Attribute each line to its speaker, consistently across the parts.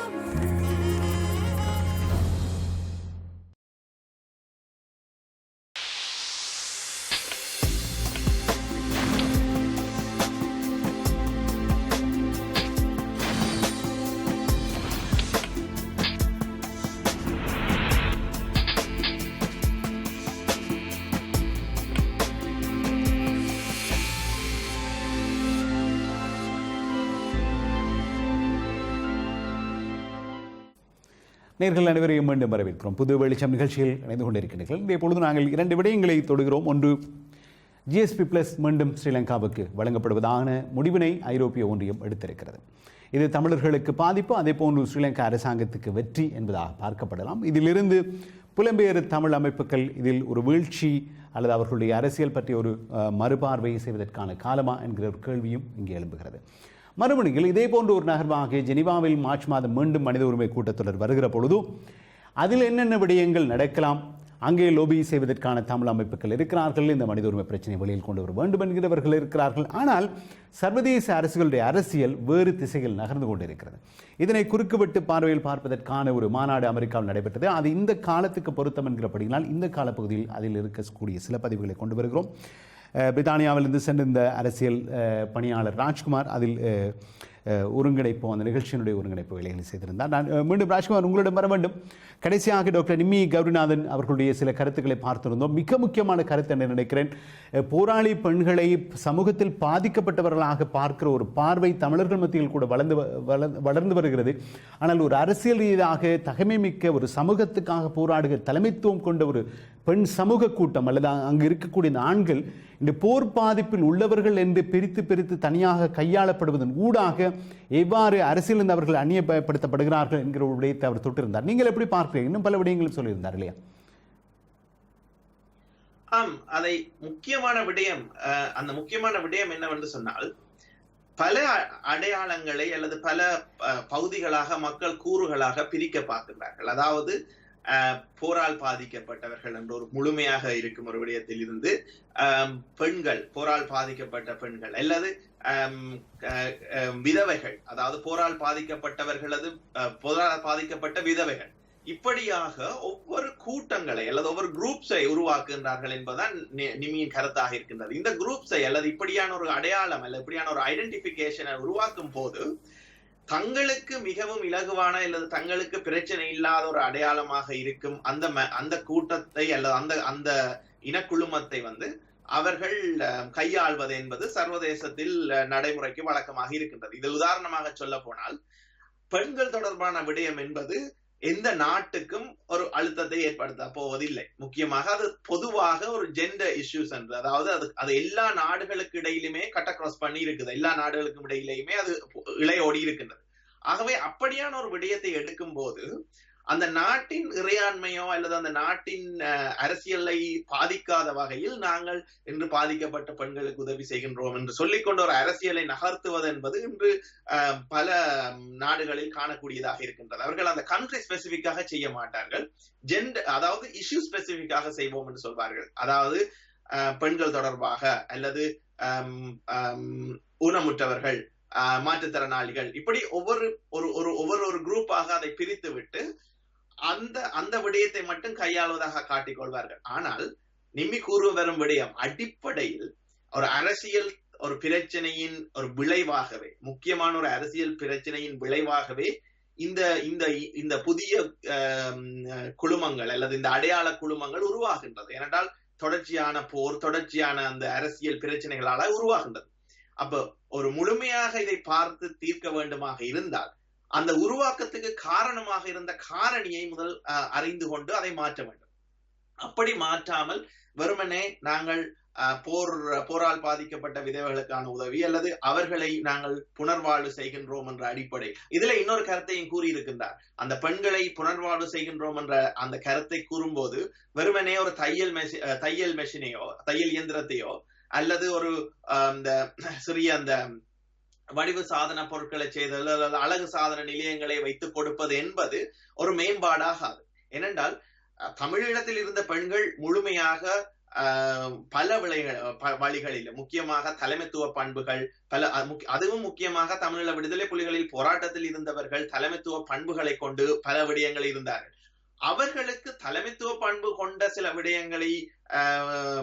Speaker 1: Yeah. நேர்கள் அனைவரையும் மீண்டும் வரவேற்கிறோம். புது வெளிச்சம் நிகழ்ச்சியில் இணைந்து கொண்டிருக்கிறீர்கள். இதே பொழுது நாங்கள் இரண்டு விடயங்களை தொடுகிறோம். ஒன்று ஜிஎஸ்பி பிளஸ் மீண்டும் ஸ்ரீலங்காவுக்கு வழங்கப்படுவதான முடிவினை ஐரோப்பிய ஒன்றியம் எடுத்திருக்கிறது. இது தமிழர்களுக்கு பாதிப்பு அதே போன்று ஸ்ரீலங்கா அரசாங்கத்துக்கு வெற்றி என்பதாக பார்க்கப்படலாம். இதிலிருந்து புலம்பெயர் தமிழ் அமைப்புகள் இதில் ஒரு வீழ்ச்சி அல்லது அவர்களுடைய அரசியல் பற்றிய ஒரு மறுபார்வையை மறுபார்வை செய்வதற்கான காலமா என்கிற ஒரு கேள்வியும் இங்கே எழும்புகிறது. மறுமணியில் இதே போன்ற ஒரு நகர்வாக ஜெனிவாவில் மார்ச் மாதம் மீண்டும் மனித உரிமை கூட்டத்தொடர் வருகிற பொழுது அதில் என்னென்ன விடயங்கள் நடக்கலாம்? அங்கே லோபி செய்வதற்கான தமிழ் அமைப்புகள் இருக்கிறார்கள். இந்த மனித உரிமை பிரச்சனை வெளியில் கொண்டு வர வேண்டும் என்கிறவர்கள் இருக்கிறார்கள். ஆனால் சர்வதேச அரசுகளுடைய அரசியல் வேறு திசையில் நகர்ந்து கொண்டிருக்கிறது. இதனை குறுக்குவெட்டு பார்வையில் பார்ப்பதற்கான ஒரு மாநாடு அமெரிக்காவில் நடைபெற்றது. அது இந்த காலத்துக்கு பொருத்தம் என்கிறபடியினால் இந்த காலப்பகுதியில் அதில் இருக்கக்கூடிய சில பதிவுகளை கொண்டு வருகிறோம். பிரித்தானியாவிலிருந்து சென்றிருந்த அரசியல் பணியாளர் ராஜ்குமார் அதில் ஒருங்கிணைப்பு அந்த நிகழ்ச்சியினுடைய ஒருங்கிணைப்பு வேலைகளை செய்திருந்தார். நான் மீண்டும் ராஜ்குமார் உங்களிடம் வர வேண்டும். கடைசியாக டாக்டர் நிம்மி கௌரிநாதன் அவர்களுடைய சில கருத்துக்களை பார்த்திருந்தோம். மிக முக்கியமான கருத்து என்ன நினைக்கிறேன். போராளி பெண்களை சமூகத்தில் பாதிக்கப்பட்டவர்களாக பார்க்கிற ஒரு பார்வை தமிழர்கள் மத்தியில் கூட வளர்ந்து வ- வளர்ந்து- வளர்ந்து வருகிறது. ஆனால் ஒரு அரசியல் ரீதியாக தகமை மிக்க ஒரு சமூகத்துக்காக போராடுகிற தலைமைத்துவம் கொண்ட ஒரு பெண் சமூக கூட்டம் அல்லது அங்கு இருக்கக்கூடிய இந்த ஆண்கள் இந்த போர் பாதிப்பில் உள்ளவர்கள் என்று பிரித்து பிரித்து தனியாக கையாளப்படுவதன் ஊடாக எவ்வாறு அரசியலிருந்து அவர்கள் அந்நியப்படுத்தப்படுகிறார்கள் என்கிற ஒரு விடயத்தை அவர் தொட்டிருந்தார். நீங்கள் எப்படி பார்க்கிறீங்க இன்னும் பல விடயங்களும் சொல்லியிருந்தார் இல்லையா?
Speaker 2: ஆம் அதை முக்கியமான விடயம் அஹ், அந்த முக்கியமான விடயம் என்னவென்று சொன்னால் பல அடையாளங்களை அல்லது பல அஹ், பகுதிகளாக மக்கள் கூறுகளாக பிரிக்க பார்க்கிறார்கள் அதாவது போரால் பாதிக்கப்பட்டவர்கள் என்ற ஒரு முழுமையாக இருக்கும் ஒரு விடயத்தில் இருந்து அஹ், பெண்கள் போரால் பாதிக்கப்பட்ட பெண்கள் அல்லது விதவைகள் அதாவது போரால் பாதிக்கப்பட்டவர்களது அஹ், போரால் பாதிக்கப்பட்ட விதவைகள். இப்படியாக ஒவ்வொரு கூட்டங்களை அல்லது ஒவ்வொரு குரூப்ஸை உருவாக்குகின்றார்கள் என்பதுதான் நிமியின் கருத்தாக இருக்கின்றது. இந்த குரூப்ஸை அல்லது இப்படியான ஒரு அடையாளம் அல்லது இப்படியான ஒரு ஐடென்டிபிகேஷனை உருவாக்கும் போது தங்களுக்கு மிகவும் இலகுவான அல்லது தங்களுக்கு பிரச்சனை இல்லாத ஒரு அடையாளமாக இருக்கும் அந்த ம- அந்த கூட்டத்தை அல்லது அந்த அந்த இனக்குழுமத்தை வந்து அவர்கள் கையாள்வது என்பது சர்வதேசத்தில் நடைமுறைக்கு வழக்கமாக இருக்கின்றது. இது உதாரணமாக சொல்ல போனால் பெண்கள் தொடர்பான விடயம் என்பது எந்த நாட்டுக்கும் ஒரு அழுத்தத்தை ஏற்படுத்த போவதில்லை. முக்கியமாக அது பொதுவாக ஒரு ஜெண்டர் இஷ்யூஸ் என்று. அதாவது அது அது எல்லா நாடுகளுக்கு இடையிலுமே கட்ட கிராஸ் பண்ணி இருக்குது. எல்லா நாடுகளுக்கும் இடையிலேயுமே அது இளையோடி இருக்கின்றது. ஆகவே அப்படியான ஒரு விடயத்தை எடுக்கும் போது அந்த நாட்டின் இறையாண்மையோ அல்லது அந்த நாட்டின் அரசியலை பாதிக்காத வகையில் நாங்கள் இன்று பாதிக்கப்பட்ட பெண்களுக்கு உதவி செய்கின்றோம் என்று சொல்லிக்கொண்டு ஒரு அரசியலை நகர்த்துவது என்பது இன்று அஹ், பல நாடுகளில் காணக்கூடியதாக இருக்கின்றது. அவர்கள் அந்த கண்ட்ரி ஸ்பெசிபிக்காக செய்ய மாட்டார்கள். ஜெண்டர் அதாவது இஷ்யூ ஸ்பெசிபிக்காக செய்வோம் என்று சொல்வார்கள். அதாவது அஹ், பெண்கள் தொடர்பாக அல்லது ஊனமுற்றவர்கள் மாற்றுத்திறனாளிகள். இப்படி ஒவ்வொரு ஒரு ஒரு ஒவ்வொரு ஒரு குரூப்பாக அதை பிரித்து விட்டு அந்த அந்த விடயத்தை மட்டும் கையாளுவதாக காட்டிக் கொள்வார்கள் ஆனால் நிம்மி கூறுவ வரும் விடயம் அடிப்படையில் ஒரு அரசியல் ஒரு பிரச்சனையின் ஒரு விளைவாகவே முக்கியமான ஒரு அரசியல் பிரச்சனையின் விளைவாகவே இந்த இந்த இந்த புதிய குழுமங்கள் அல்லது இந்த அடையாள குழுமங்கள் உருவாகின்றது. ஏனென்றால் தொடர்ச்சியான போர் தொடர்ச்சியான அந்த அரசியல் பிரச்சனைகளால உருவாகின்றது. அப்ப ஒரு முழுமையாக இதை பார்த்து தீர்க்க வேண்டுமாக இருந்தால் அந்த உருவாக்கத்துக்கு காரணமாக இருந்த காரணியை முதல் அஹ், அறிந்து கொண்டு அதை மாற்ற வேண்டும். அப்படி மாற்றாமல் வெறுமனே நாங்கள் அஹ், போர் போரால் பாதிக்கப்பட்ட விதவைகளுக்கான உதவி அல்லது அவர்களை நாங்கள் புனர்வாழ்வு செய்கின்றோம் என்ற அடிப்படை. இதுல இன்னொரு கருத்தையும் கூறியிருக்கின்றார். அந்த பெண்களை புனர்வாழ்வு செய்கின்றோம் என்ற அந்த கருத்தை கூறும்போது வெறுமனே ஒரு தையல் மெஷி அஹ், தையல் மெஷினையோ தையல் இயந்திரத்தையோ அல்லது ஒரு அஹ், சிறிய அந்த வடிவு சாதன பொருட்களை செய்தல் அல்லது அழகு சாதன நிலையங்களை வைத்து கொடுப்பது என்பது ஒரு மேம்பாடாகாது. ஏனென்றால் அஹ், இருந்த பெண்கள் முழுமையாக பல விளைகள் வழிகளில் முக்கியமாக தலைமைத்துவ பண்புகள் பல அதுவும் முக்கியமாக தமிழீழ விடுதலை புலிகளில் போராட்டத்தில் இருந்தவர்கள் தலைமைத்துவ பண்புகளை கொண்டு பல விடயங்கள் இருந்தார்கள். அவர்களுக்கு தலைமைத்துவ பண்பு கொண்ட சில விடயங்களை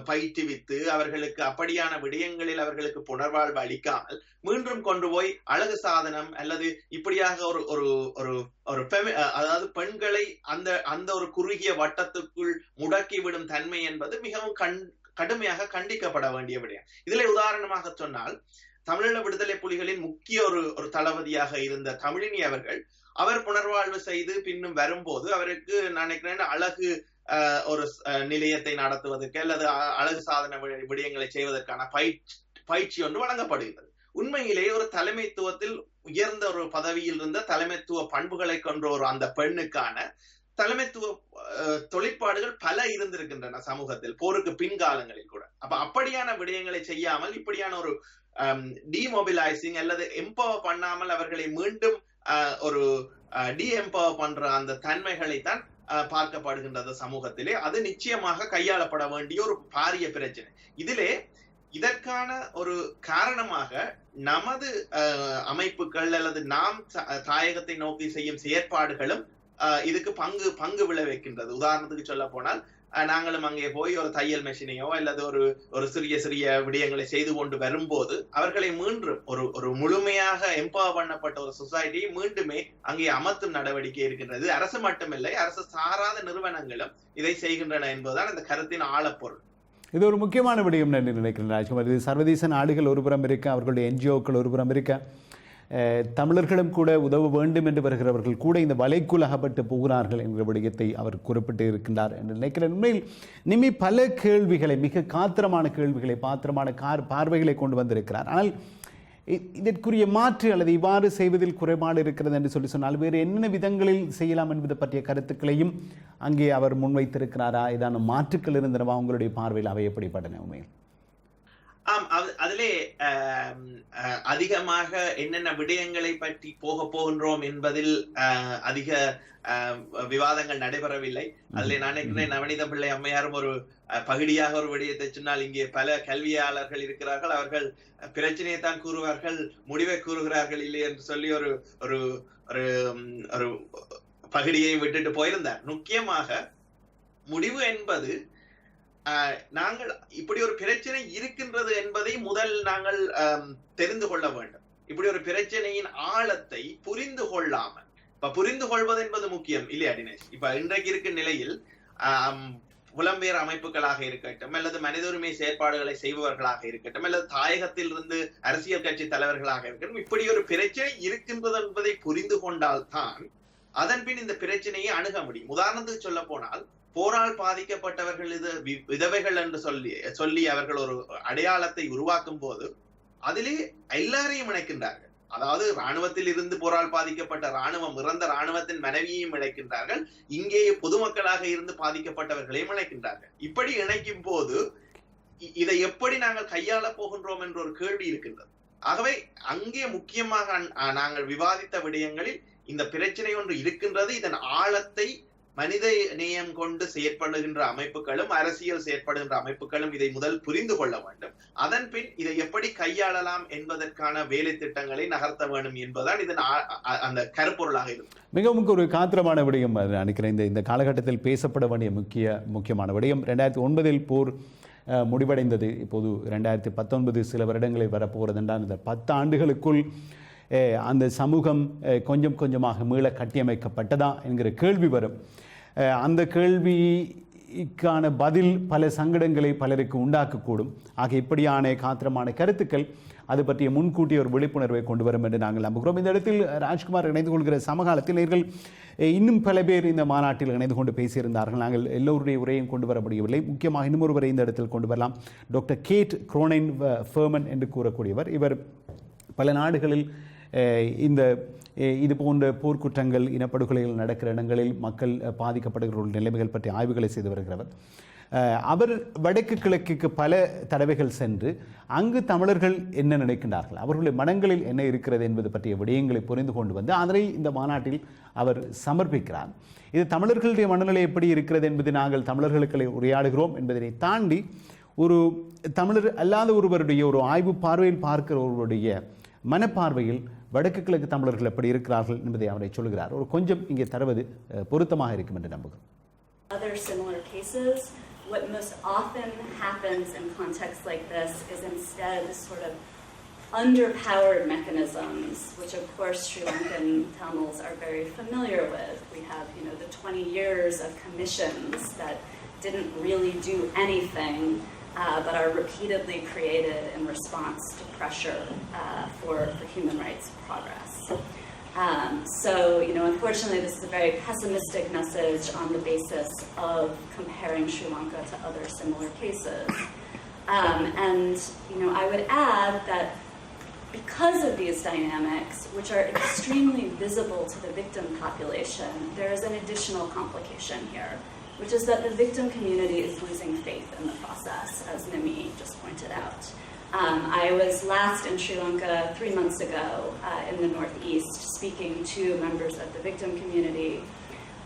Speaker 2: பயிற்றுவித்து அவர்களுக்கு அப்படியான விடயங்களில் அவர்களுக்கு புனர்வாழ்வு அளிக்காமல் மீண்டும் கொண்டு போய் அழகு சாதனம் அல்லது இப்படியாக ஒரு ஒரு ஒரு ஒரு அதாவது பெண்களை அந்த அந்த ஒரு குறுகிய வட்டத்துக்குள் முடக்கி விடும் தன்மை என்பது மிகவும் கண் கடுமையாக கண்டிக்கப்பட வேண்டிய விடயம். இதுல உதாரணமாக சொன்னால் தமிழீழ விடுதலை புலிகளின் முக்கிய ஒரு ஒரு தளபதியாக இருந்த தமிழினி அவர்கள் அவர் புனர்வாழ்வு செய்து பின்னும் வரும்போது அவருக்கு நான் நினைக்கிறேன் அழகு ஒரு நிலையத்தை நடத்துவதற்கு அல்லது அழகு சாதன விடயங்களை செய்வதற்கான பயிற்சி பயிற்சி ஒன்று வழங்கப்படுகிறது. உண்மையிலேயே ஒரு தலைமைத்துவத்தில் உயர்ந்த ஒரு பதவியில் இருந்த தலைமைத்துவ பண்புகளை கொண்ட ஒரு அந்த பெண்ணுக்கான தலைமைத்துவ தொழிற்பாடுகள் பல இருந்திருக்கின்றன சமூகத்தில் போருக்கு பின்காலங்களில் கூட. அப்ப அப்படியான விடயங்களை செய்யாமல் இப்படியான ஒரு டிமொபிலைசிங் அல்லது எம்பவர் பண்ணாமல் அவர்களை மீண்டும் அஹ், ஒரு டி எம்பவர் பண்ற அந்த தன்மைகளை தான் பார்க்கப்படுகின்றது சமூகத்திலே. அது நிச்சயமாக கையாளப்பட வேண்டிய ஒரு பாரிய பிரச்சனை. இதிலே இதற்கான ஒரு காரணமாக நமது அமைப்புகள் அல்லது நாம் தாயகத்தை நோக்கி செய்யும் செயற்பாடுகளும் இதுக்கு பங்கு பங்கு விளைவிக்கின்றது. உதாரணத்துக்கு சொல்ல போனால் நாங்களும் அங்கே போய் ஒரு தையல் மெஷினையோ அல்லது ஒரு ஒரு சிறிய சிறிய விடயங்களை செய்து கொண்டு வரும்போது அவர்களை மீண்டும் ஒரு ஒரு முழுமையாக எம்பவர் பண்ணப்பட்ட ஒரு சொசைட்டியை மீண்டுமே அங்கே அமர்த்தும் நடவடிக்கை இருக்கின்றது. அரசு மட்டுமில்லை அரசு சாராத நிறுவனங்களும் இதை செய்கின்றன என்பதுதான் இந்த கருத்தின் ஆழப்பொருள்.
Speaker 1: இது ஒரு முக்கியமான விடயம் நான் நினைக்கிறேன் ராஜ்குமார். இது சர்வதேச நாடுகள் ஒரு புறம் இருக்க அவர்களுடைய என்ஜிஓக்கள் ஒரு புறம் இருக்க தமிழர்களும் கூட உதவ வேண்டும் என்று வருகிறவர்கள் கூட இந்த வலைக்குள் அகப்பட்டு போகிறார்கள் என்ற விடயத்தை அவர் குறிப்பிட்டு இருக்கின்றார் என்று நினைக்கிறேன். உண்மையில் நிமி பல கேள்விகளை மிக காத்திரமான கேள்விகளை பாத்திரமான கார் பார்வைகளை கொண்டு வந்திருக்கிறார். ஆனால் இதற்குரிய மாற்று அல்லது இவ்வாறு செய்வதில் குறைபாடு இருக்கிறது என்று சொல்லி சொன்னால் வேறு என்னென்ன விதங்களில் செய்யலாம் என்பது பற்றிய கருத்துக்களையும் அங்கே அவர் முன்வைத்திருக்கிறாரா? இதான மாற்றுக்கள் இருந்தனவா? உங்களுடைய பார்வையில் அவை எப்படிப்பட்டன? உண்மையில்.
Speaker 2: ஆம் அது- அதிலே அதிகமாக என்னென்ன விடயங்களை பற்றி போக போகின்றோம் என்பதில் அதிக விவாதங்கள் நடைபெறவில்லை. அதிலே நான் நினைக்கிறேன் நவநீத பிள்ளை அம்மையாரும் ஒரு பகுதியாக ஒரு விடயத்தை சொன்னால் இங்கே பல கல்வியாளர்கள் இருக்கிறார்கள். அவர்கள் பிரச்சனையை தான் கூறுவார்கள் முடிவை கூறுகிறார்கள் இல்லை என்று சொல்லி ஒரு ஒரு ஒரு ஒரு பகுதியை விட்டுட்டு போயிருந்தார். முக்கியமாக முடிவு என்பது நாங்கள் இப்படி ஒரு பிரச்சனை இருக்கின்றது என்பதை முதல் நாங்கள் தெரிந்து கொள்ள வேண்டும். இப்படி ஒரு பிரச்சனையின் ஆழத்தை புரிந்து கொள்ளாமல். இப்ப புரிந்து கொள்வது என்பது முக்கியம் இல்லையா தினேஷ்? இப்ப இன்றைக்கு இருக்கும் நிலையில் புலம்பெயர் அமைப்புகளாக இருக்கட்டும் அல்லது மனித உரிமை செயற்பாடுகளை செய்பவர்களாக இருக்கட்டும் அல்லது தாயகத்தில் இருந்து அரசியல் கட்சி தலைவர்களாக இருக்கட்டும் இப்படி ஒரு பிரச்சனை இருக்கின்றது என்பதை புரிந்து கொண்டால்தான் அதன் பின் இந்த பிரச்சனையை அணுக முடியும். உதாரணத்துக்கு சொல்ல போனால் போரால் பாதிக்கப்பட்டவர்கள் இது விதவைகள் என்று சொல்லி சொல்லி அவர்கள் ஒரு அடையாளத்தை உருவாக்கும் போது அதிலே எல்லாரையும் இணைக்கின்றார்கள். அதாவது ராணுவத்தில் இருந்து போரால் பாதிக்கப்பட்ட ராணுவம் இறந்த ராணுவத்தின் மனைவியையும் இணைக்கின்றார்கள். இங்கே பொதுமக்களாக இருந்து பாதிக்கப்பட்டவர்களையும் இணைக்கின்றார்கள். இப்படி இணைக்கும் போது இதை எப்படி நாங்கள் கையாள போகின்றோம் என்ற ஒரு கேள்வி இருக்கின்றது. ஆகவே அங்கே முக்கியமாக நாங்கள் விவாதித்த விடயங்களில் இந்த பிரச்சனை ஒன்று இருக்கின்றது. இதன் ஆழத்தை மனித நேயம் கொண்டு செயற்படுகின்ற அமைப்புகளும் அரசியல் செயற்படுகின்ற அமைப்புகளும் இதை முதல் புரிந்து கொள்ள வேண்டும். அதன் பின் இதை எப்படி கையாளலாம் என்பதற்கான வேலை திட்டங்களை நகர்த்த வேண்டும் என்பதுதான் இதன் அந்த கருப்பொருளாக இருக்கும்.
Speaker 1: மிகவும் ஒரு காத்திரமான விடயம் நினைக்கிறேன் இந்த இந்த காலகட்டத்தில் பேசப்பட வேண்டிய முக்கிய முக்கியமான விடயம். ரெண்டாயிரத்தி ஒன்பதில் போர் முடிவடைந்தது. இப்போது ரெண்டாயிரத்தி பத்தொன்பது சில வருடங்களில் வரப்போகிறது என்றால் இந்த பத்து ஆண்டுகளுக்குள் அந்த சமூகம் கொஞ்சம் கொஞ்சமாக மீள கட்டியமைக்கப்பட்டதா என்கிற கேள்வி வரும். அந்த கேள்விக்கான பதில் பல சங்கடங்களை பலருக்கு உண்டாக்கக்கூடும். ஆக இப்படியான காத்திரமான கருத்துக்கள் அது பற்றிய முன்கூட்டிய ஒரு விழிப்புணர்வை கொண்டு வரும் என்று நாங்கள் நம்புகிறோம். இந்த இடத்தில் ராஜ்குமார் இணைந்து கொள்கிற சமகாலத்தில் நேர்கள் இன்னும் பல பேர் இந்த மாநாட்டில் இணைந்து கொண்டு பேசியிருந்தார்கள். நாங்கள் எல்லோருடைய உரையும் கொண்டு வர முடியவில்லை. முக்கியமாக இன்னும் ஒருவரை இந்த இடத்தில் கொண்டு வரலாம். டாக்டர் கேட் குரோனைன் ஃபேர்மன் என்று கூறக்கூடியவர். இவர் பல நாடுகளில் இந்த இது போன்ற போர்க்குற்றங்கள் இனப்படுகொலைகள் நடக்கிற இடங்களில் மக்கள் பாதிக்கப்படுகிற நிலைமைகள் பற்றி ஆய்வுகளை செய்து வருகிறவர். அவர் வடக்கு கிழக்குக்கு பல தடவைகள் சென்று அங்கு தமிழர்கள் என்ன நினைக்கின்றார்கள்? அவர்களுடைய மனங்களில் என்ன இருக்கிறது என்பது பற்றிய விடயங்களை புரிந்து கொண்டு வந்து அதனை இந்த மாநாட்டில் அவர் சமர்ப்பிக்கிறார். இது தமிழர்களுடைய மனநிலை எப்படி இருக்கிறது என்பதை நாங்கள் தமிழர்களுக்கு உரையாடுகிறோம் என்பதனை தாண்டி ஒரு தமிழர் அல்லாத ஒருவருடைய ஒரு ஆய்வு பார்வையில் பார்க்கிற ஒருவருடைய மனப்பார்வையில் வடக்கு கிழக்கு தமிழர்கள் எப்படி இருக்கிறார்கள் என்பதை அவரை சொல்கிறார் ஒரு கொஞ்சம் இங்கே தருவது அஹ், பொருத்தமாக இருக்கும் என்று நம்புகிறோம்
Speaker 3: other similar cases, what most often happens in contexts like this is instead sort of underpowered mechanisms, which of course Sri Lankan Tamils are very familiar with. We have, you know, the 20 years of commissions that didn't really do anything, uh, but are repeatedly created in response to pressure uh, for, for human rights progress. Um, so, you know, unfortunately, this is a very pessimistic message on the basis of comparing Sri Lanka to other similar cases. Um, and, you know, I would add that because of these dynamics, which are extremely visible to the victim population, there is an additional complication here, which is that the victim community is losing faith in the process, as Nimi just pointed out. Um, I was last in Sri Lanka three months ago uh, in the Northeast speaking to members of the victim community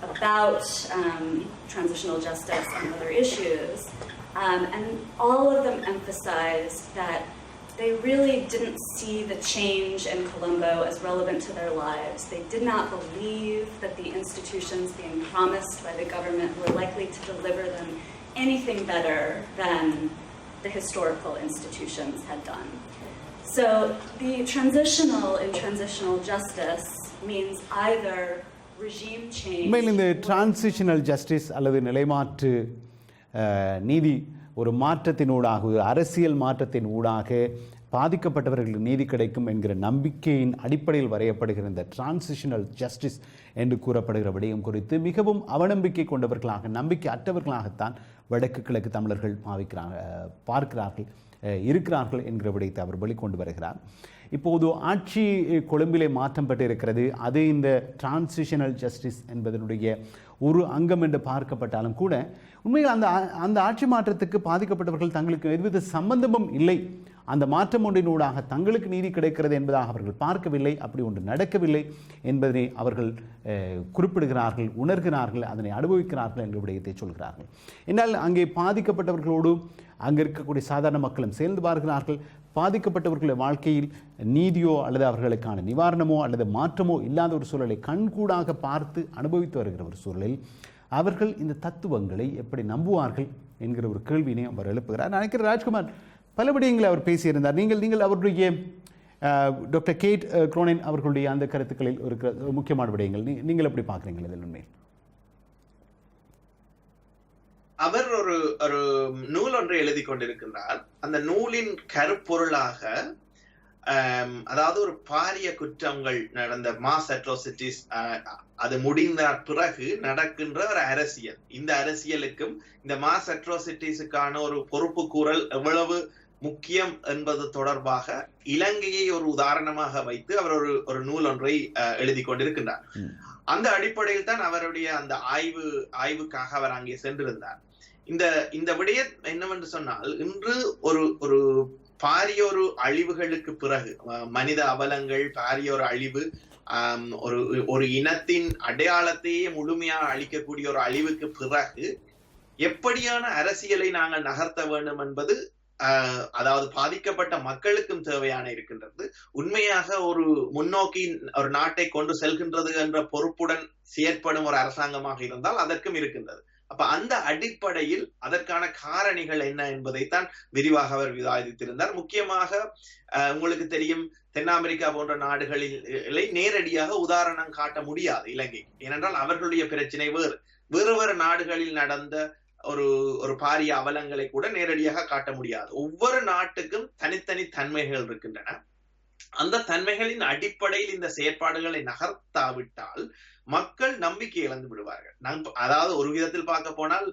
Speaker 3: about um, transitional justice and other issues. Um, and all of them emphasized that they really didn't see the change in Colombo as relevant to their lives. They did not believe that the institutions being promised by the government were likely to deliver them anything better than the historical institutions had done. So the transitional in transitional justice means either regime change.
Speaker 1: உண்மையில் இந்த transitional justice அல்லது நிலைமாற்று அஹ், நீதி ஒரு மாற்றத்தினூடாக ஒரு அரசியல் மாற்றத்தின் ஊடாக பாதிக்கப்பட்டவர்களுக்கு நீதி கிடைக்கும் என்கிற நம்பிக்கையின் அடிப்படையில் வரையப்படுகிற இந்த டிரான்சிஷனல் ஜஸ்டிஸ் என்று கூறப்படுகிற விடயம் குறித்து மிகவும் அவநம்பிக்கை கொண்டவர்களாக நம்பிக்கை அற்றவர்களாகத்தான் வடக்கு கிழக்கு தமிழர்கள் பாவிக்கிறாங்க பார்க்கிறார்கள் இருக்கிறார்கள் என்கிற விடயத்தை அவர் வெளிக்கொண்டு வருகிறார். இப்போது ஆட்சி கொழும்பிலே மாற்றம் பெற்றிருக்கிறது. அது இந்த டிரான்சிஷனல் ஜஸ்டிஸ் என்பதனுடைய ஒரு அங்கம் என்று பார்க்கப்பட்டாலும் கூட உண்மையில் அந்த அந்த ஆட்சி மாற்றத்துக்கு பாதிக்கப்பட்டவர்கள் தங்களுக்கு எதுவித சம்பந்தமும் இல்லை. அந்த மாற்றம் ஒன்றினூடாக தங்களுக்கு நீதி கிடைக்கிறது என்பதாக அவர்கள் பார்க்கவில்லை. அப்படி ஒன்று நடக்கவில்லை என்பதனை அவர்கள் குறிப்பிடுகிறார்கள் உணர்கிறார்கள் அதனை அனுபவிக்கிறார்கள் என்ற விடயத்தை சொல்கிறார்கள். என்னால் அங்கே பாதிக்கப்பட்டவர்களோடு அங்கே இருக்கக்கூடிய சாதாரண மக்களும் சேர்ந்து பார்க்கிறார்கள் பாதிக்கப்பட்டவர்களுடைய வாழ்க்கையில் நீதியோ அல்லது அவர்களுக்கான நிவாரணமோ அல்லது மாற்றமோ இல்லாத ஒரு சூழலை கண்கூடாக பார்த்து அனுபவித்து வருகிற ஒரு சூழலில் அவர்கள் இந்த தத்துவங்களை எப்படி நம்புவார்கள் என்கிற ஒரு கேள்வியினை அவர் எழுப்புகிறார். நான் நினைக்கிறேன் ராஜ்குமார் பல விடயங்களை அவர் பேசியிருந்தார். நீங்கள் நீங்கள் அவருடைய டாக்டர் கேட் குரோனின் அவர்களுடைய அந்த கருத்துக்களில் இருக்கிற முக்கியமான விடயங்கள் நீ- நீங்கள் எப்படி பார்க்குறீங்க இதில் உண்மையில்?
Speaker 2: அவர் ஒரு ஒரு நூல் ஒன்றை எழுதி கொண்டிருக்கின்றார். அந்த நூலின் கருப்பொருளாக அதாவது ஒரு பாரிய குற்றங்கள் நடந்த மாஸ் அட்ரோசிட்டிஸ் அது முடிந்த பிறகு நடக்கின்ற ஒரு அரசியல். இந்த அரசியலுக்கும் இந்த மாஸ் அட்ரோசிட்டிஸுக்கான ஒரு பொறுப்பு கூறல் எவ்வளவு முக்கியம் என்பது தொடர்பாக இலங்கையை ஒரு உதாரணமாக வைத்து அவர் ஒரு ஒரு நூல் ஒன்றை எழுதி கொண்டிருக்கின்றார். அந்த அடிப்படையில் தான் அவருடைய அந்த ஆய்வு ஆய்வுக்காக அவர் அங்கே சென்றிருந்தார். இந்த இந்த விடயம் என்னவென்று சொன்னால் இன்று ஒரு ஒரு பாரிய ஒரு அழிவுகளுக்கு பிறகு மனித அவலங்கள் பாரிய ஒரு அழிவு ஒரு ஒரு இனத்தின் அடையாளத்தையே முழுமையாக அழிக்கக்கூடிய ஒரு அழிவுக்கு பிறகு எப்படியான அரசியலை நாங்கள் நகர்த்த வேண்டும் என்பது ஆஹ், அதாவது பாதிக்கப்பட்ட மக்களுக்கும் தேவையான இருக்கின்றது. உண்மையாக ஒரு முன்னோக்கி ஒரு நாட்டை கொண்டு செல்கின்றது என்ற பொறுப்புடன் செயற்படும் ஒரு அரசாங்கமாக இருந்தால் அதற்கும் இருக்கின்றது. அப்ப அந்த அடிப்படையில் அதற்கான காரணிகள் என்ன என்பதைத்தான் விரிவாக அவர் விவாதித்திருந்தார். முக்கியமாக உங்களுக்கு தெரியும் தென் அமெரிக்கா போன்ற நாடுகளில் நேரடியாக உதாரணம் காட்ட முடியாது இலங்கை. ஏனென்றால் அவர்களுடைய பிரச்சனை வேறு. வேறு வேறு நாடுகளில் நடந்த ஒரு ஒரு பாரிய அவலங்களை கூட நேரடியாக காட்ட முடியாது. ஒவ்வொரு நாட்டுக்கும் தனித்தனி தன்மைகள் இருக்கின்றன. அந்த தன்மைகளின் அடிப்படையில் இந்த செயற்பாடுகளை நகர்த்தாவிட்டால் மக்கள் நம்பிக்கை இழந்து விடுவார்கள். அதாவது ஒரு விதத்தில் பார்க்க போனால்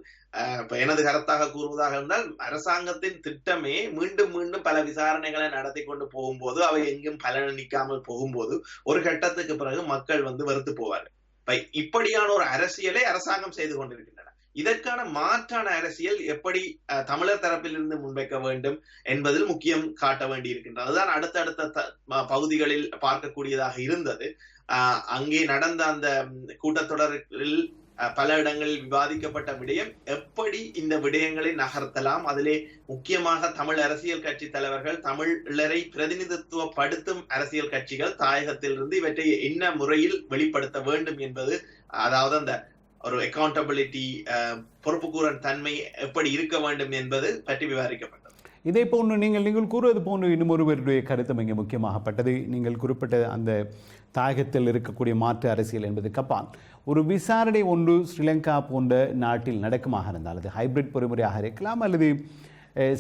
Speaker 2: எனது கருத்தாக கூறுவதாக இருந்தால் அரசாங்கத்தின் திட்டமே மீண்டும் மீண்டும் பல விசாரணைகளை நடத்தி கொண்டு போகும்போது அவை எங்கும் பலனளிக்காமல் போகும்போது ஒரு கட்டத்துக்கு பிறகு மக்கள் வந்து வெறுத்து போவார்கள். இப்படியான ஒரு அரசியலை அரசாங்கம் செய்து கொண்டிருக்கின்றன. இதற்கான மாற்றான அரசியல் எப்படி தமிழர் தரப்பிலிருந்து முன்வைக்க வேண்டும் என்பதில் முக்கியம் காட்ட வேண்டி இருக்கின்றது அதுதான் அடுத்தடுத்த பகுதிகளில் பார்க்கக்கூடியதாக இருந்தது. அங்கே நடந்த அந்த கூட்டத்தொடரில் பல இடங்களில் விவாதிக்கப்பட்ட விடயம் எப்படி இந்த விடயங்களை நகர்த்தலாம்? அதிலே முக்கியமாக தமிழ் அரசியல் கட்சி தலைவர்கள் தமிழரை பிரதிநிதித்துவப்படுத்தும் அரசியல் கட்சிகள் தாயகத்திலிருந்து இவற்றை என்ன முறையில் வெளிப்படுத்த வேண்டும் என்பது அதாவது அந்த ஒரு அக்கௌண்டபிலிட்டி பொறுப்புக்கூறன் தன்மை எப்படி இருக்க வேண்டும் என்பது பற்றி விவாதிக்கப்படும்
Speaker 1: இதே போன்று நீங்கள் நீங்கள் கூறுவது போன்று இன்னும் ஒருவருடைய கருத்தும் இங்கே முக்கியமாகப்பட்டது. நீங்கள் குறிப்பிட்ட அந்த தாயகத்தில் இருக்கக்கூடிய மாற்று அரசியல் என்பதுக்கு அப்பால் ஒரு விசாரணை ஒன்று ஸ்ரீலங்கா போன்ற நாட்டில் நடக்குமாக இருந்தால் அது ஹைபிரிட் பொறிமுறையாக இருக்கலாம் அல்லது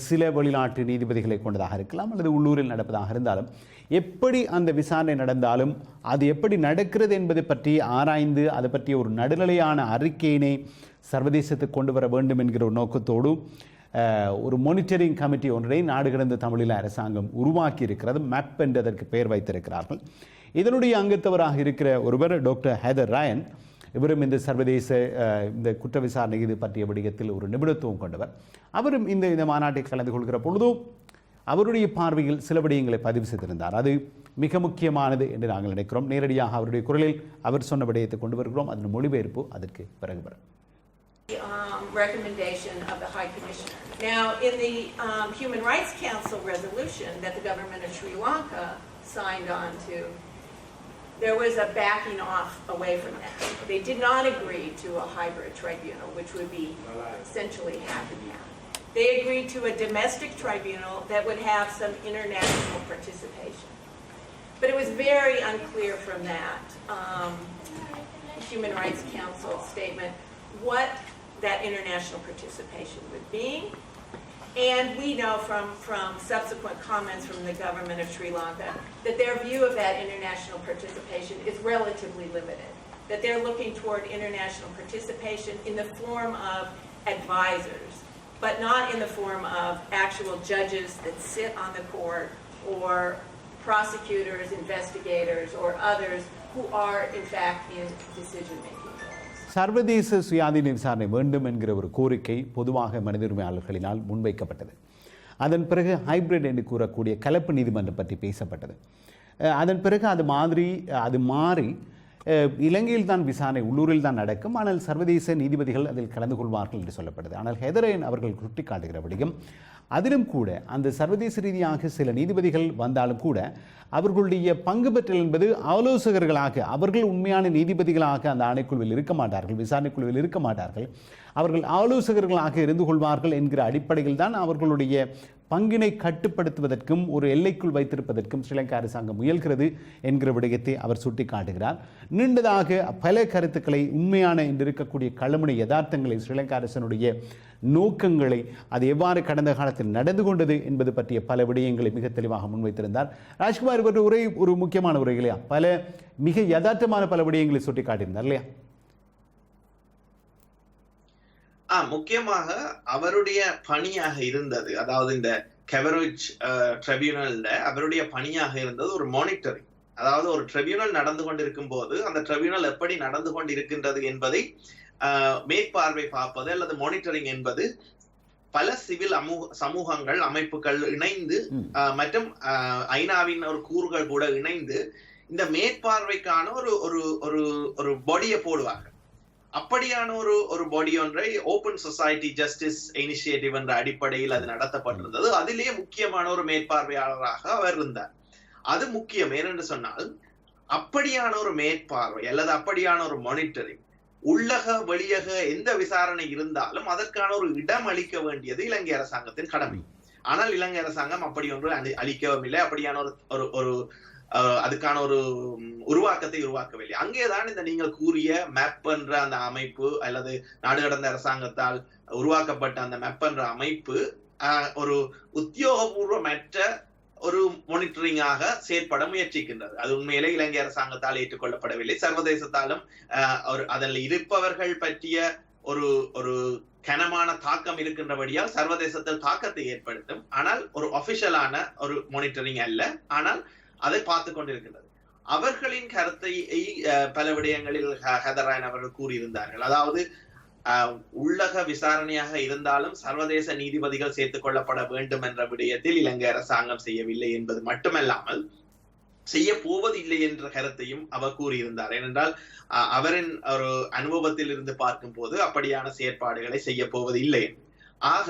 Speaker 1: சில வெளிநாட்டு நீதிபதிகளை கொண்டதாக இருக்கலாம் அல்லது உள்ளூரில் நடப்பதாக இருந்தாலும் எப்படி அந்த விசாரணை நடந்தாலும் அது எப்படி நடக்கிறது என்பதை பற்றி ஆராய்ந்து அதை பற்றிய ஒரு நடுநிலையான அறிக்கையினை சர்வதேசத்துக்கு கொண்டு வர வேண்டும் என்கிற ஒரு நோக்கத்தோடு ஒரு மானிட்டரிங் கமிட்டி ஒன்றை நாடு கடந்த தமிழில் அரசாங்கம் உருவாக்கி இருக்கிறது மேப் என்று அதற்கு பெயர் வைத்திருக்கிறார்கள். இதனுடைய அங்கத்தவராக இருக்கிற ஒருவர் டாக்டர் ஹேதர் ராயன் இவரும் இந்த சர்வதேச இந்த குற்ற விசாரணை இது பற்றிய விடயத்தில் ஒரு நிபுணத்துவம் கொண்டவர். அவரும் இந்த இந்த மாநாட்டில் கலந்து கொள்கிற பொழுதும் அவருடைய பார்வையில் சில விடயங்களை பதிவு செய்திருந்தார். அது மிக முக்கியமானது என்று நாங்கள் நினைக்கிறோம். நேரடியாக அவருடைய குரலில் அவர் சொன்ன விடயத்தை கொண்டு வருகிறோம். அதன் மொழிபெயர்ப்பு அதற்கு பிறகு வரும்.
Speaker 4: Um, recommendation of the High Commissioner. Now, in the um, Human Rights Council resolution that the government of Sri Lanka signed on to, there was a backing off away from that. They did not agree to a hybrid tribunal, which would be essentially half and half. They agreed to a domestic tribunal that would have some international participation. But it was very unclear from that um, Human Rights Council statement what that international participation would be. And we know from, from subsequent comments from the government of Sri Lanka that their view of that international participation is relatively limited. That they're looking toward international participation in the form of advisors, but not in the form of actual judges that sit on the court or prosecutors, investigators, or others who are in fact in decision-making.
Speaker 1: சர்வதேச சுயாதீன விசாரணை வேண்டும் என்கிற ஒரு கோரிக்கை பொதுவாக மனித உரிமையாளர்களினால் முன்வைக்கப்பட்டது. அதன் பிறகு ஹைபிரிட் என்று கூறக்கூடிய கலப்பு நீதிமன்றம் பற்றி பேசப்பட்டது. அதன் பிறகு அது மாதிரி அது மாறி இலங்கையில் தான் விசாரணை உள்ளூரில் தான் நடக்கும். ஆனால் சர்வதேச நீதிபதிகள் அதில் கலந்து கொள்வார்கள் என்று சொல்லப்பட்டது ஆனால் ஹெதரேன் அவர்கள் சுட்டிக்காட்டுகிறபடியும் அதிலும் கூட அந்த சர்வதேச ரீதியாக சில நீதிபதிகள் வந்தாலும் கூட அவர்களுடைய பங்கு பெற்றல் என்பது ஆலோசகர்களாக அவர்கள் உண்மையான நீதிபதிகளாக அந்த ஆணைக்குழுவில் இருக்க மாட்டார்கள் விசாரணைக்குழுவில் இருக்க மாட்டார்கள். அவர்கள் ஆலோசகர்களாக இருந்து கொள்வார்கள் என்கிற அடிப்படையில் தான் அவர்களுடைய பங்கினை கட்டுப்படுத்துவதற்கும் ஒரு எல்லைக்குள் வைத்திருப்பதற்கும் ஸ்ரீலங்கா அரசாங்கம் முயல்கிறது என்கிற விடயத்தை அவர் சுட்டிக்காட்டுகிறார். நீண்டதாக பல கருத்துக்களை உண்மையான என்று இருக்கக்கூடிய களமுனை யதார்த்தங்களை ஸ்ரீலங்கா அரசனுடைய நோக்கங்களை அது எவ்வாறு கடந்த காலத்தில் நடந்து கொண்டது என்பது பற்றிய பல விடயங்களை மிக தெளிவாக முன்வைத்திருந்தார். ராஜ்குமார் இவற்றை உரை ஒரு முக்கியமான உரை இல்லையா? பல மிக யதார்த்தமான பல விடயங்களை சுட்டிக்காட்டியிருந்தார் இல்லையா?
Speaker 2: ஆ முக்கியமாக அவருடைய பணியாக இருந்தது. அதாவது இந்த கெவரேஜ் ட்ரிபியூனல்ல அவருடைய பணியாக இருந்தது ஒரு மானிட்டரிங் அதாவது ஒரு ட்ரிபியூனல் நடந்து கொண்டிருக்கும் போது அந்த ட்ரிபியூனல் எப்படி நடந்து கொண்டிருக்கின்றது என்பதை மேற்பார்வை பார்ப்பது அல்லது மானிட்டரிங் என்பது பல சிவில் சமூகங்கள் அமைப்புகள் இணைந்து மற்றும் ஐநாவின் ஒரு கூறுகள் கூட இணைந்து இந்த மேற்பார்வைக்கான ஒரு ஒரு ஒரு ஒரு பாடியை போடுவாங்க அப்படியான ஒரு ஒரு பாடி ஒன்றை ஓபன் சொசைட்டி ஜஸ்டிஸ் இனிஷியேட்டிவ் என்ற அடிப்படையில் அது நடத்தப்பட்டிருந்தது. அதிலேயே முக்கியமான ஒரு மேற்பார்வையாளராக அவர் இருந்தார். அது முக்கியம். ஏனென்று சொன்னால் அப்படியான ஒரு மேற்பார்வை அல்லது அப்படியான ஒரு மானிட்டரிங் உள்ளக வெளியக எந்த விசாரணை இருந்தாலும் அதற்கான ஒரு இடம் அளிக்க வேண்டியது இலங்கை அரசாங்கத்தின் கடமை. ஆனால் இலங்கை அரசாங்கம் அப்படி ஒன்று அளிக்கவும் இல்லை அப்படியான ஒரு ஒரு அதுக்கான ஒரு உருவாக்கத்தை உருவாக்கவில்லை அங்கேதான் இந்த நீங்கள் கூறிய மேப்ன்ற அந்த அமைப்பு அல்லது நாடு கடந்த அரசாங்கத்தால் உருவாக்கப்பட்ட அந்த மேப் என்ற அமைப்பு ஒரு உத்தியோகபூர்வமற்ற ஒரு மானிட்டரிங்காக செயற்பட முயற்சிக்கின்றது. அது உண்மையிலே இலங்கை அரசாங்கத்தால் ஏற்றுக்கொள்ளப்படவில்லை. சர்வதேசத்தாலும் ஒரு அதில் இருப்பவர்கள் பற்றிய ஒரு ஒரு கனமான தாக்கம் இருக்கின்றபடியால் சர்வதேசத்தில் தாக்கத்தை ஏற்படுத்தும். ஆனால் ஒரு ஒபிஷியலான ஒரு மானிட்டரிங் அல்ல. ஆனால் அதை பார்த்து கொண்டிருக்கின்றது. அவர்களின் கருத்தை பல விடயங்களில் ஹெதராயன் அவர்கள் கூறியிருந்தார்கள். அதாவது உள்ளக விசாரணையாக இருந்தாலும் சர்வதேச நீதிபதிகள் சேர்த்துக் கொள்ளப்பட வேண்டும் என்ற விடயத்தில் இலங்கை அரசாங்கம் செய்யவில்லை என்பது மட்டுமல்லாமல் செய்ய போவதில்லை என்ற கருத்தையும் அவர் கூறியிருந்தார். ஏனென்றால் அஹ், அவரின் ஒரு அனுபவத்தில் இருந்து பார்க்கும் போது அப்படியான செயற்பாடுகளை செய்ய போவதில்லை. ஆக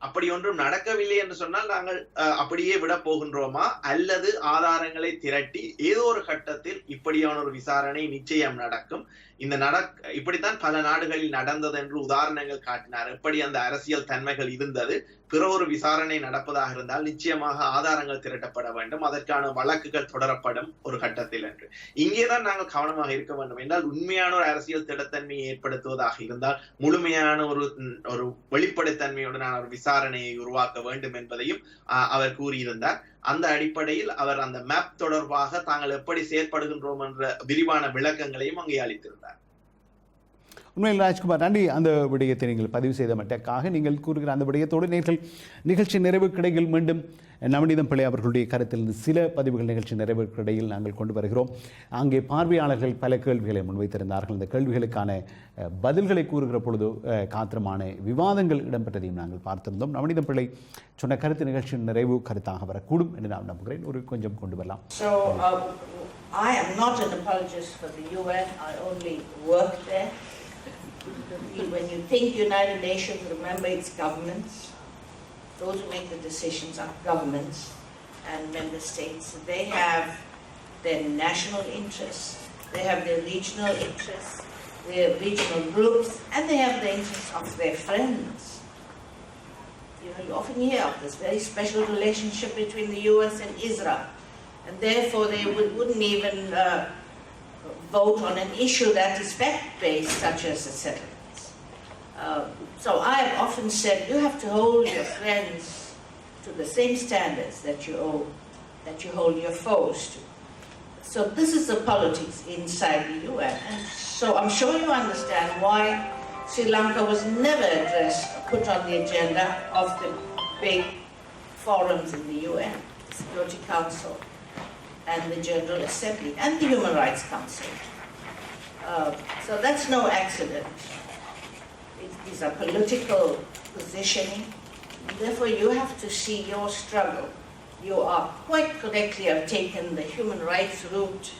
Speaker 2: அப்படி ஒன்றும் நடக்கவில்லை என்று சொன்னால் நாங்கள் அஹ், அப்படியே விட போகின்றோமா? அல்லது ஆதாரங்களை திரட்டி ஏதோ ஒரு கட்டத்தில் இப்படியான ஒரு விசாரணை நிச்சயம் நடக்கும். இந்த நடக் இப்படித்தான் பல நாடுகளில் நடந்தது என்று உதாரணங்கள் காட்டினார். எப்படி அந்த அரசியல் தன்மைகள் இருந்தது? பிற ஒரு விசாரணை நடப்பதாக இருந்தால் நிச்சயமாக ஆதாரங்கள் திரட்டப்பட வேண்டும். அதற்கான வழக்குகள் தொடரப்படும் ஒரு கட்டத்தில் என்று. இங்கேதான் நாங்கள் கவனமாக இருக்க வேண்டும். என்றால் உண்மையான ஒரு அரசியல் திடத்தன்மையை ஏற்படுத்துவதாக இருந்தால் முழுமையான ஒரு ஒரு வெளிப்படைத்தன்மையுடனான ஒரு விசாரணையை உருவாக்க வேண்டும் என்பதையும் அவர் கூறியிருந்தார். அந்த அடிப்படையில் அவர் அந்த மேப் தொடர்பாக தாங்கள் எப்படி செயற்படுகின்றோம் என்ற விரிவான விளக்கங்களையும் அங்கே அளித்திருந்தார்.
Speaker 1: உண்மையில் ராஜ்குமார் நன்றி. அந்த விடயத்தை நீங்கள் பதிவு செய்த மட்டக்காக நீங்கள் கூறுகிற அந்த விடயத்தோடு நேர்கள் நிகழ்ச்சி நிறைவு கிடையில் மீண்டும் நவநீதம் பிள்ளை அவர்களுடைய கருத்திலிருந்து சில பதிவுகள் நிகழ்ச்சி நிறைவு கிடையில் நாங்கள் கொண்டு வருகிறோம். அங்கே பார்வையாளர்கள் பல கேள்விகளை முன்வைத்திருந்தார்கள். இந்த கேள்விகளுக்கான பதில்களை கூறுகிற பொழுது காத்திரமான விவாதங்கள் இடம்பெற்றதையும் நாங்கள் பார்த்திருந்தோம். நவநீதம் பிள்ளை சொன்ன கருத்து நிகழ்ச்சியின் நிறைவு கருத்தாக வரக்கூடும் என்று நான் நம்புகிறேன். ஒரு கொஞ்சம் கொண்டு வரலாம்.
Speaker 5: So um, I am not an apologist for the UN. I only work there. When you think United Nations, remember it's governments. Those who make the decisions are governments and member states. They have their national interests, they have their regional interests, their regional groups, and they have the interests of their friends. You know, you often hear of this very special relationship between the US and Israel and therefore they would, wouldn't even uh, vote on an issue that is fact-based, such as the settlements. Uh, so I have often said you have to hold your friends to the same standards that you owe, that you hold your foes to. So this is the politics inside the UN, and so I'm sure you understand why Sri Lanka was never addressed, put on the agenda of the big forums in the UN, Security Council, and the General Assembly, and the Human Rights Council. Uh, so that's no accident. It is a political positioning. Therefore, you have to see your struggle. You are quite correctly have taken the human rights route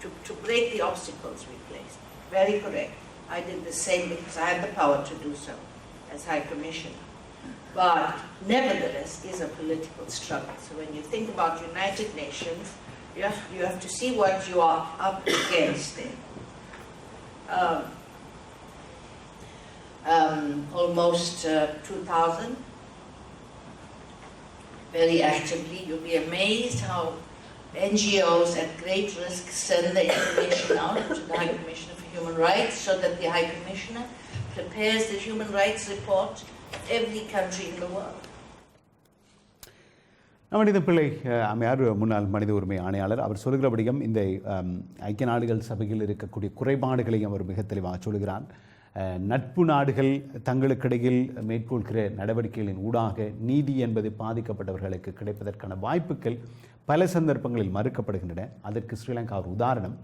Speaker 5: to, to break the obstacles we placed. Very correct. I did the same because I had the power to do so as High Commissioner. But nevertheless, is a political struggle. So when you think about United Nations, you have, you have to see what you are up against there. Um, um, almost uh, 2,000 very actively. You'll be amazed how NGOs at great risk send the information out to the High Commissioner for Human Rights so that the High Commissioner prepares the human rights report every country in the world.
Speaker 1: மனித பிள்ளை அஹ், அம்மையார் முன்னாள் மனித உரிமை ஆணையாளர் அவர் சொல்கிறபடியும் இந்த ஐக்கிய நாடுகள் சபையில் இருக்கக்கூடிய குறைபாடுகளையும் அவர் மிக தெளிவாக சொல்கிறார் நட்பு நாடுகள் தங்களுக்கிடையில் மேற்கொள்கிற நடவடிக்கைகளின் ஊடாக நீதி என்பது பாதிக்கப்பட்டவர்களுக்கு கிடைப்பதற்கான வாய்ப்புகள் பல சந்தர்ப்பங்களில் மறுக்கப்படுகின்றன. அதற்கு ஸ்ரீலங்கா ஒரு உதாரணம்.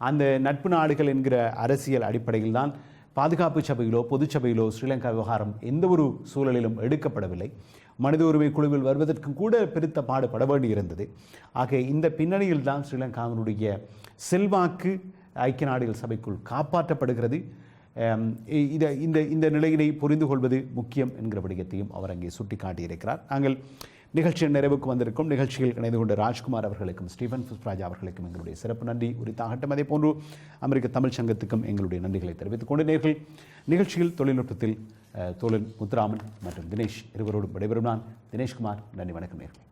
Speaker 1: அந்த நட்பு நாடுகள் என்கிற அரசியல் அடிப்படையில் தான் பாதுகாப்பு சபையிலோ பொதுச்சபையிலோ ஸ்ரீலங்கா விவகாரம் எந்த ஒரு சூழலிலும் எடுக்கப்படவில்லை. மனித உரிமை குழுவில் வருவதற்கும் கூட பெருத்த பாடுபட வேண்டியிருந்தது. ஆக இந்த பின்னணியில் தான் ஸ்ரீலங்காவினுடைய செல்வாக்கு ஐக்கிய நாடுகள் சபைக்குள் காப்பாற்றப்படுகிறது. இதை இந்த இந்த நிலையினை புரிந்து கொள்வது முக்கியம் என்கிற விடயத்தையும் அவர் அங்கே சுட்டிக்காட்டியிருக்கிறார். நாங்கள் நிகழ்ச்சியின் நிறைவுக்கு வந்திருக்கும் நிகழ்ச்சியில் இணைந்து கொண்ட ராஜ்குமார் அவர்களுக்கும் ஸ்டீஃபன் புஷ்பராஜ் அவர்களுக்கும் எங்களுடைய சிறப்பு நன்றி. உரித்தாகட்டும். அதே போன்று அமெரிக்க தமிழ் சங்கத்துக்கும் எங்களுடைய நன்றிகளை தெரிவித்துக் கொண்டு நேர்கள் நிகழ்ச்சியில் தொழில்நுட்பத்தில் தோழன் முத்துராமன் மற்றும் தினேஷ் இருவரோடும் விடைபெறும் நான் தினேஷ்குமார். நன்றி வணக்கம் நேர்கள்.